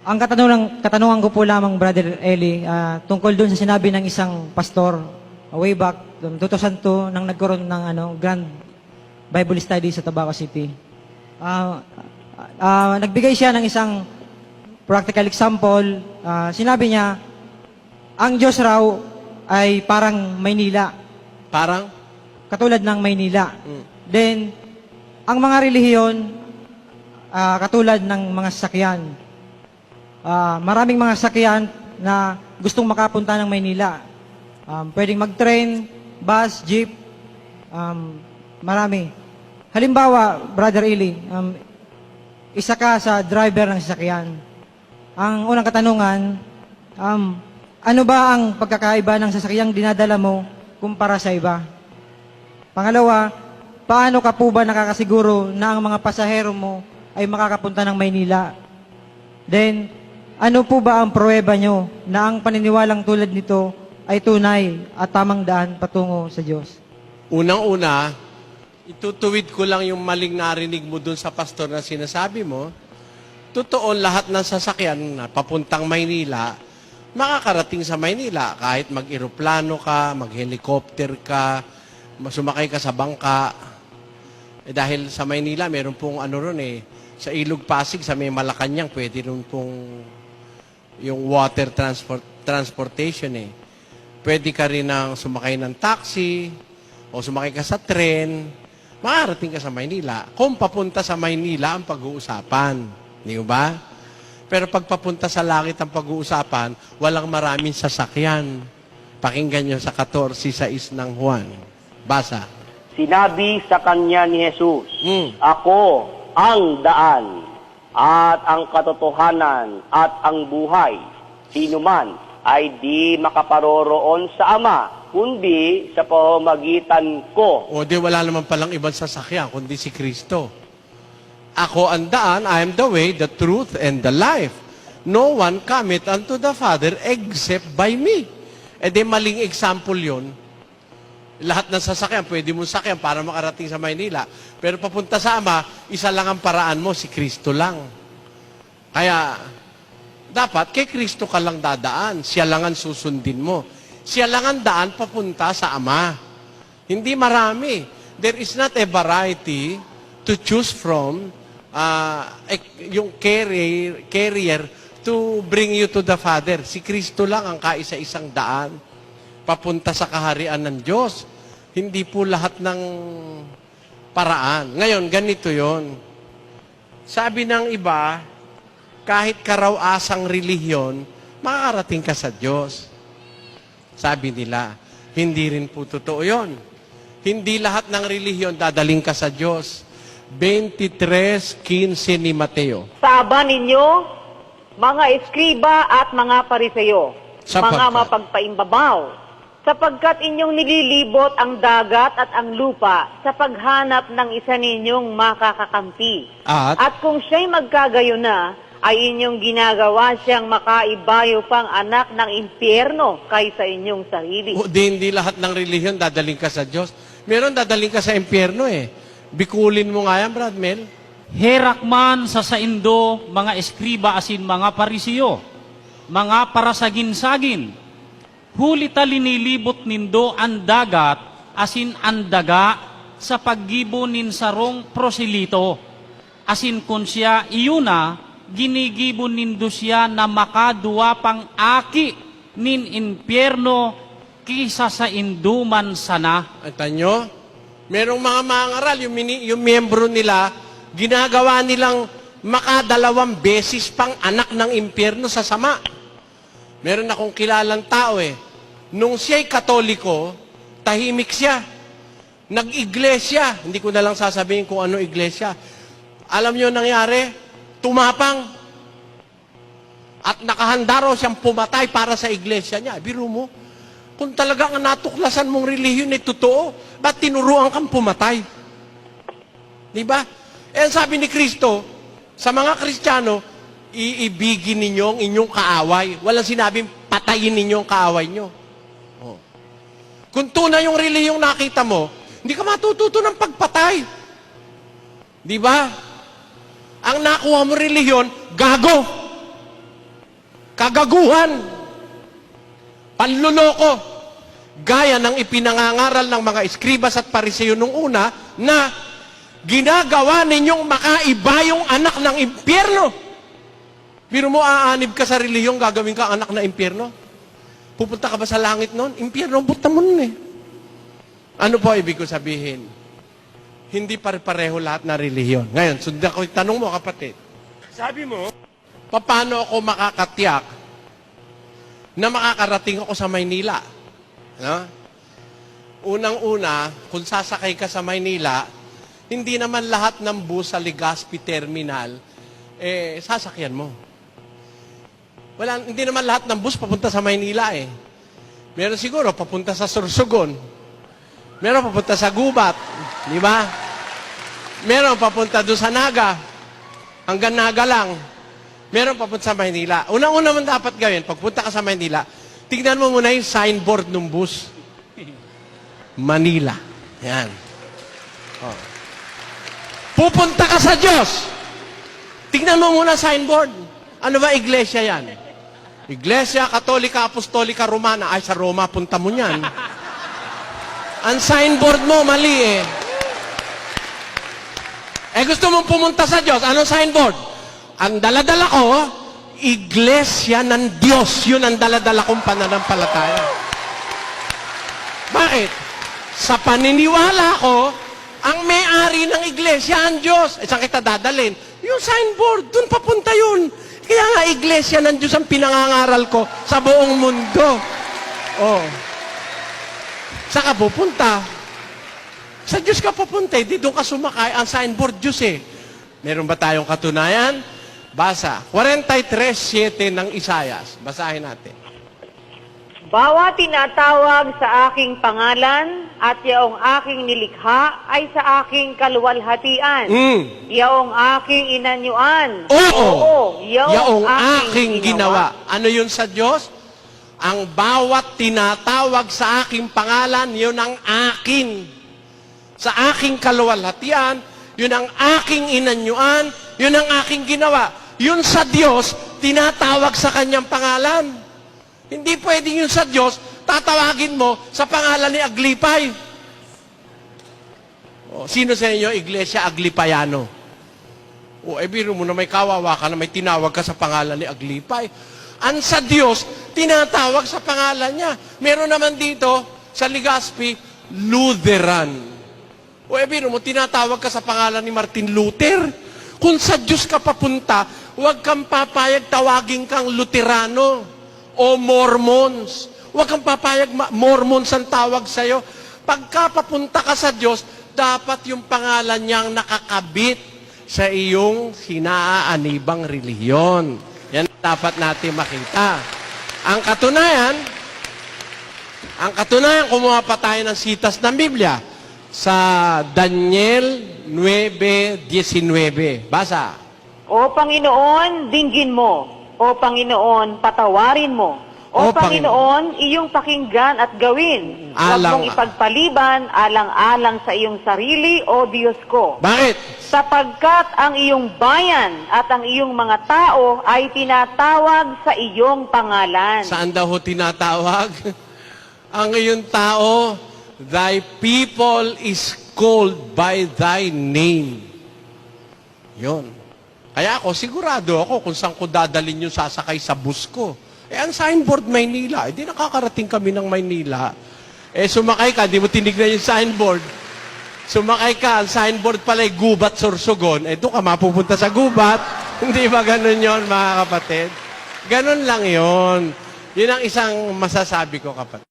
Ang katanungan, katanungan ko po lamang, Brother Eli, ah, tungkol doon sa sinabi ng isang pastor ah, way back um, 2002 nang nagkaroon ng ano, Grand Bible Study sa Tabaco City. Ah, ah, nagbigay siya ng isang practical example. Ah, sinabi niya, ang Diyos raw ay parang Maynila, Parang? katulad ng Maynila. Mm. Then, ang mga relihiyon, ah, katulad ng mga sasakyan, Ah, maraming mga sasakyan na gustong makapunta ng Maynila. Um, pwedeng mag-train, bus, jeep, um, marami. Halimbawa, Brother Eli, um, isa ka sa driver ng sasakyan. Ang unang katanungan, um, ano ba ang pagkakaiba ng sasakyang dinadala mo kumpara sa iba? Pangalawa, paano ka po ba nakakasiguro na ang mga pasahero mo ay makakapunta ng Maynila? Then, ano po ba ang pruweba nyo na ang paniniwalang tulad nito ay tunay at tamang daan patungo sa Diyos? Unang-una, itutuwid ko lang yung maling narinig mo dun sa pastor na sinasabi mo. Totoo, lahat ng sasakyan na papuntang Maynila, makakarating sa Maynila. Kahit mag-eroplano ka, mag-helicopter ka, sumakay ka sa bangka. Eh, dahil sa Maynila, meron pong ano ron eh, sa Ilog Pasig, sa may Malacanang, pwede rin pong yung water transport transportation eh. Pwede ka rin ng sumakay ng taxi o sumakay ka sa tren, makarating ka sa Maynila. Kung papunta sa Maynila ang pag-uusapan. Di ba? Pero pag papunta sa langit ang pag-uusapan, walang maraming sasakyan. Pakinggan nyo sa 14 sa is ng Juan. Basa. Sinabi sa kanya ni Jesus, Mm. Ako ang daan at ang katotohanan at ang buhay. Sino man ay di makaparoroon sa Ama, kundi sa pamamagitan ko. O di wala naman palang ibang sasakyan, kundi si Kristo. Ako ang daan, I am the way, the truth, and the life. No one cometh unto the Father except by me. E di maling example yon. Lahat ng sasakyan, pwede mong sakyan para makarating sa Maynila. Pero papunta sa Ama, isa lang ang paraan mo, si Kristo lang. Kaya, dapat kay Kristo ka lang dadaan. Siya lang ang susundin mo. Siya lang ang daan papunta sa Ama. Hindi marami. There is not a variety to choose from uh, yung carrier, carrier to bring you to the Father. Si Kristo lang ang kaisa-isang daan papunta sa kaharian ng Diyos. Hindi po lahat ng paraan. Ngayon, ganito yon. Sabi ng iba, kahit karaw-asang relihiyon, makakarating ka sa Diyos. Sabi nila, hindi rin po totoo yon. Hindi lahat ng relihiyon dadaling ka sa Diyos. 23.15 ni Mateo. Saba ninyo, mga eskriba at mga pariseyo, Sapagkat- mga mapagpaimbabaw, sapagkat inyong nililibot ang dagat at ang lupa sa paghanap ng isa ninyong makakakampi. At, At kung siya'y magkagayo na, ay inyong ginagawa siyang makaibayo pang anak ng impyerno kaysa inyong sarili. o, di, hindi lahat ng relihiyon dadaling ka sa Diyos. Meron dadaling ka sa impyerno eh. Bikulin mo nga yan, Brad Mel. Herak man sa saindo, mga eskriba asin mga parisiyo, mga parasagin-sagin. Huli talinilibot nindo ang dagat, asin ang daga, sa paggibo nin sarong prosilito. Asin kun siya iyuna, ginigibo nindo siya na makaduwa pang aki nin impyerno kisa sa induman sana. Ata nyo? Merong mga mangaral, yung, mini, yung miyembro nila, ginagawa nilang makadalawang beses pang anak ng impyerno sa sama. Meron akong kilalang tao eh. Nung siya'y katoliko, tahimik siya. Nag-iglesia. Hindi ko na lang sasabihin kung ano iglesia. Alam niyo nangyari? Tumapang. At nakahanda raw siyang pumatay para sa iglesia niya. Biro mo, kung talagang ang natuklasan mong relihiyon ay totoo, ba't tinuruan kang pumatay? Di ba? Eh, sabi ni Kristo, sa mga Kristiyano, iibigin ninyo ang inyong kaaway. Walang sinabing patayin ninyo ang kaaway nyo. Oh. Kung tunay yung relihiyong nakita mo, hindi ka matututo ng pagpatay. Di ba? Ang nakuha mo relihiyon, gago. kagaguhan, panluloko, gaya ng ipinangangaral ng mga eskribas at pariseyo nung una na ginagawa ninyong makaiba yung anak ng impyerno. Biro mo, aanib ka sa reliyong, gagawin ka anak ng impyerno. Pupunta ka ba sa langit noon? Impyerno buta mo nun eh. Ano po ibig ko sabihin? Hindi pare-pareho lahat na relihiyon. Ngayon, sundan ko yung tanong mo, kapatid. Sabi mo, paano ako makakatiyak na makakarating ako sa Maynila? No? Unang-una, kung sasakay ka sa Maynila, hindi naman lahat ng bus sa Legazpi Terminal, eh, sasakyan mo. Wala, hindi naman lahat ng bus papunta sa Maynila eh. Meron siguro papunta sa Sorsogon. Meron papunta sa Gubat. Di ba? Meron papunta doon sa Naga. Hanggang Naga lang. Meron papunta sa Maynila. Unang-una man dapat gawin, pagpunta ka sa Maynila, tignan mo muna yung signboard ng bus. Manila. Yan. Oh. Pupunta ka sa Diyos. Tignan mo muna signboard. Ano ba iglesia yan? Iglesia Katolika Apostolika Romana. Ay, sa Roma, punta mo niyan. Ang signboard mo, mali eh. Eh, gusto mong pumunta sa Diyos. Anong signboard? Ang daladala ko, Iglesia ng Diyos. Yun ang daladala kong pananampalataya. Bakit? Sa paniniwala ko, ang may-ari ng iglesia ang Diyos. Eh, saan kita dadalhin? Yung signboard, dun papunta yun. Kaya nga iglesia ng Diyos ang pinangangaral ko sa buong mundo. Oh. Saan ka pupunta? Sa Diyos ka pupunta, hindi doon ka sumakay. Ang signboard, Diyos eh. Meron ba tayong katunayan? Basa. 43.7 ng Isayas. Basahin natin. Bawat tinatawag sa aking pangalan at yaong aking nilikha ay sa aking kaluwalhatian. Mm. Yaong aking inanyuan. Oo. yaong, Yaong aking ginawa. Ano yun sa Diyos? Ang bawat tinatawag sa aking pangalan, yun ang akin. Sa aking kaluwalhatian, yun ang aking inanyuan, yun ang aking ginawa. Yun sa Diyos, tinatawag sa kanyang pangalan. Hindi pwedeng yun sa Diyos, tatawagin mo sa pangalan ni Aglipay. O, sino sa inyo, Iglesia Aglipayano? O, eh, biro mo na may kawawa ka na may tinawag ka sa pangalan ni Aglipay. Ang sa Diyos, tinatawag sa pangalan niya. Meron naman dito, sa Legazpi, Lutheran. O, eh, biro mo, tinatawag ka sa pangalan ni Martin Luther. Kung sa Diyos ka papunta, huwag kang papayag tawagin kang Luterano o Mormons. Huwag kang papayag Mormons ang tawag sa'yo. Pagka papunta ka sa Diyos, dapat yung pangalan niyang nakakabit sa iyong sinaaanibang relihiyon. Yan dapat natin makita. Ang katunayan, ang katunayan, kumuha pa tayo ng sitas ng Biblia sa Daniel 9.19. Basa. O Panginoon, dinggin mo. O Panginoon, patawarin mo. O O, Panginoon, iyong pakinggan at gawin. Huwag mong ipagpaliban, alang-alang sa iyong sarili, O Diyos ko. Bakit? Sapagkat ang iyong bayan at ang iyong mga tao ay tinatawag sa iyong pangalan. Saan daw ho tinatawag? Ang iyong tao, thy people is called by thy name. Yon. Kaya ako, sigurado ako kung saan ko dadalhin yung sasakay sa bus ko. Eh, ang signboard Maynila, eh, di nakakarating kami ng Maynila. Eh, sumakay ka, di mo tinignan yung signboard. Sumakay ka, ang signboard pala ay Gubat Sorsogon. Eh, doon ka mapupunta sa Gubat. Hindi ba ganun yon mga kapatid? Ganun lang yon. Yun ang isang masasabi ko, kapatid.